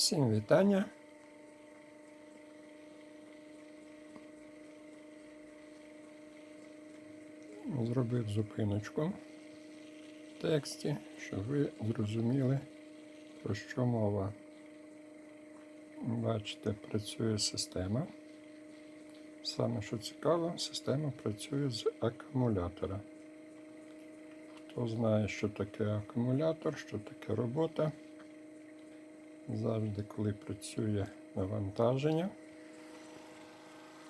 Всім вітання. Зробив зупиночку в тексті, щоб ви зрозуміли, про що мова. Бачите, працює система. Саме що цікаво, система працює з акумулятора. Хто знає, що таке акумулятор, що таке робота, завжди, коли працює навантаження,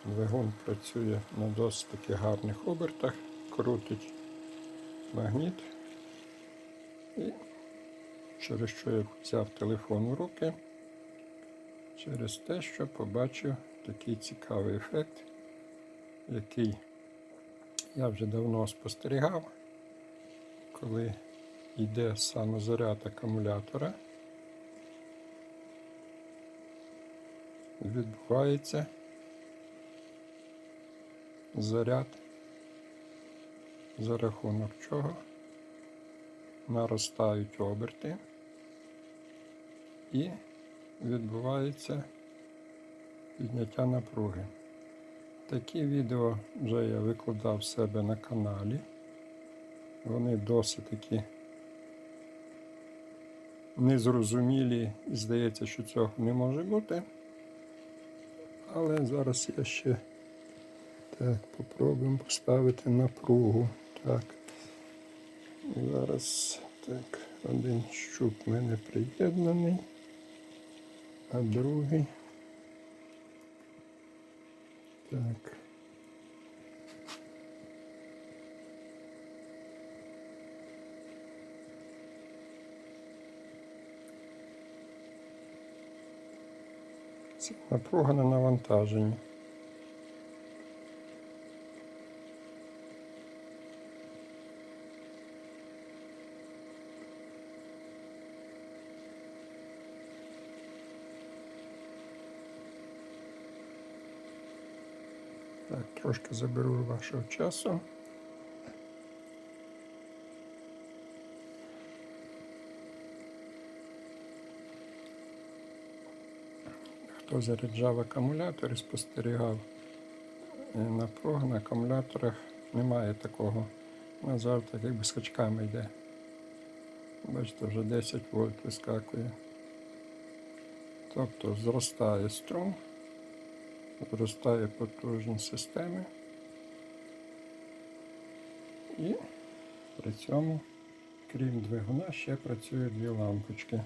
двигун працює на досить гарних обертах, крутить магніт. І через що я взяв телефон у руки, через те, що побачив такий цікавий ефект, який я вже давно спостерігав, коли йде самозаряд акумулятора, відбувається заряд, за рахунок чого наростають оберти і відбувається підняття напруги. Такі відео вже я викладав в себе на каналі. Вони досить такі незрозумілі і здається, що цього не може бути. Але зараз я ще так попробуємо поставити напругу. Так. Зараз так, один щуп в мене приєднаний, а другий. Так. Напруга на навантаженні. Так, трошки заберу вашого часу. Хто заряджав акумулятор і спостерігав е, напругу на акумуляторах, немає такого. Назад так якби скачками йде. Бачите, вже 10 вольт вискакує. Тобто зростає струм зростає потужність системи і при цьому, крім двигуна, ще працює дві лампочки.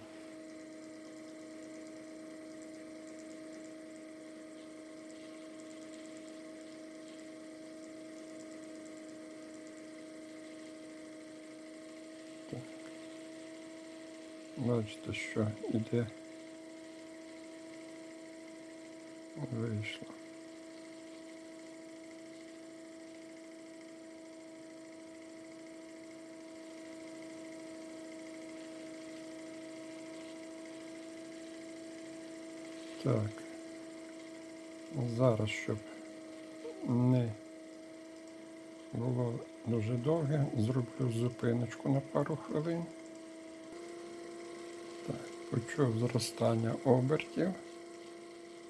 Бачите, що іде вийшло. Так. Зараз, щоб не було дуже довге, зроблю зупиночку на пару хвилин. Почув зростання обертів.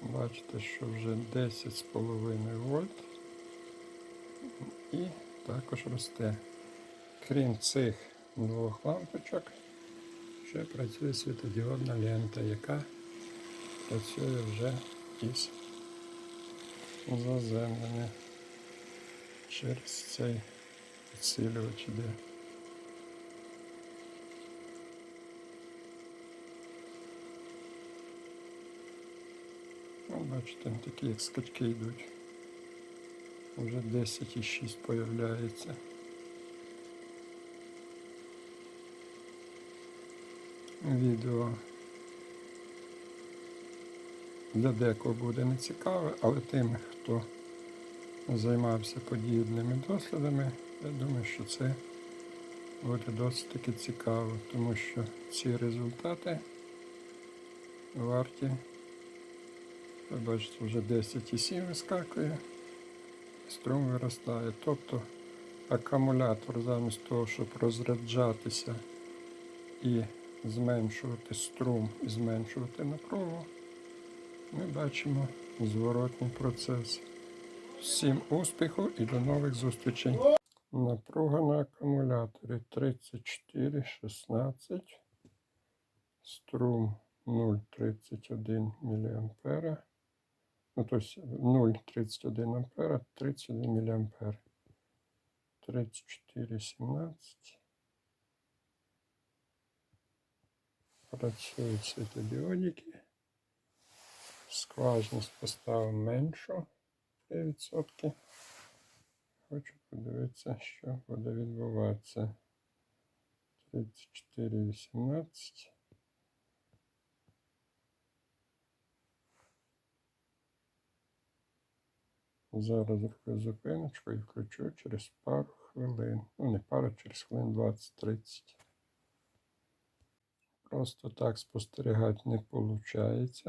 Бачите, що вже 10,5 вольт і також росте. Крім цих двох лампочок, ще працює світодіодна лента, яка працює вже із заземлення через цей підсилювач іде. Ну, бачите, такі як скачки йдуть. Вже 10,6 появляється. Відео для декого буде не цікаве, але тим, хто займався подібними дослідами, я думаю, що це буде досить таки цікаво, тому що ці результати варті. Ви бачите, вже 10,7 вискакує, струм виростає. Тобто акумулятор замість того, щоб розряджатися і зменшувати струм і зменшувати напругу, ми бачимо зворотний процес. Всім успіху і до нових зустрічей. Напруга на акумуляторі 34,16. Струм 0,31 мА. Ну, тобто 0,31 ампера, 31 мА. 34,17. Працюють світодіодики. Скважність поставив меншу 3%. Хочу подивитися, що буде відбуватися. 34,18. Зараз зупиночку і включу через пару хвилин. Ну, не пару, через хвилин 20-30. Просто так спостерігати не виходить.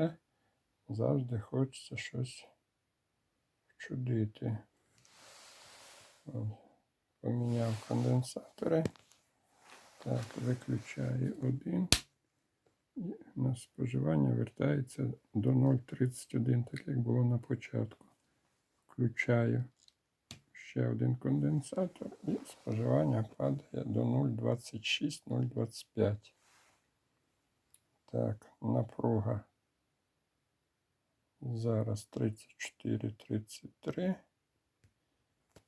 Завжди хочеться щось вчудити. Поміняв конденсатори. Так, виключаю один. І на споживання вертається до 0,31, так як було на початку. Включаю ще один конденсатор і споживання падає до 0,26-0,25. Так, напруга. Зараз 34-33.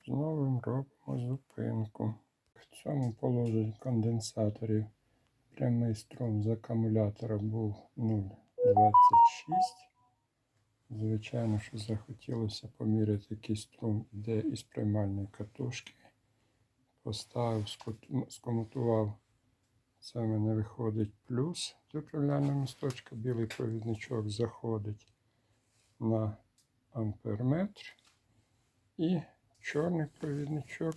Знову робимо зупинку. В цьому положенні конденсаторів прямий струм з акумулятора був 0,26. Звичайно, що захотілося поміряти, який струм йде із приймальної катушки. Поставив, скомутував. Це в мене виходить плюс до управляльного місточка. Білий провідничок заходить на амперметр. І чорний провідничок.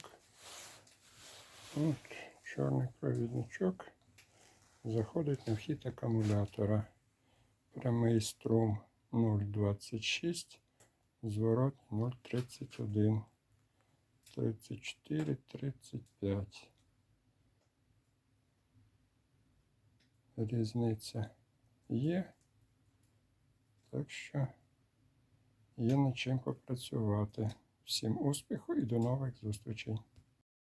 От, чорний провідничок заходить на вхід акумулятора. Прямий струм 0,26, зворотний 0,31, 34, 35. Різниця є. Так що є над чим попрацювати. Всім успіху і до нових зустрічей.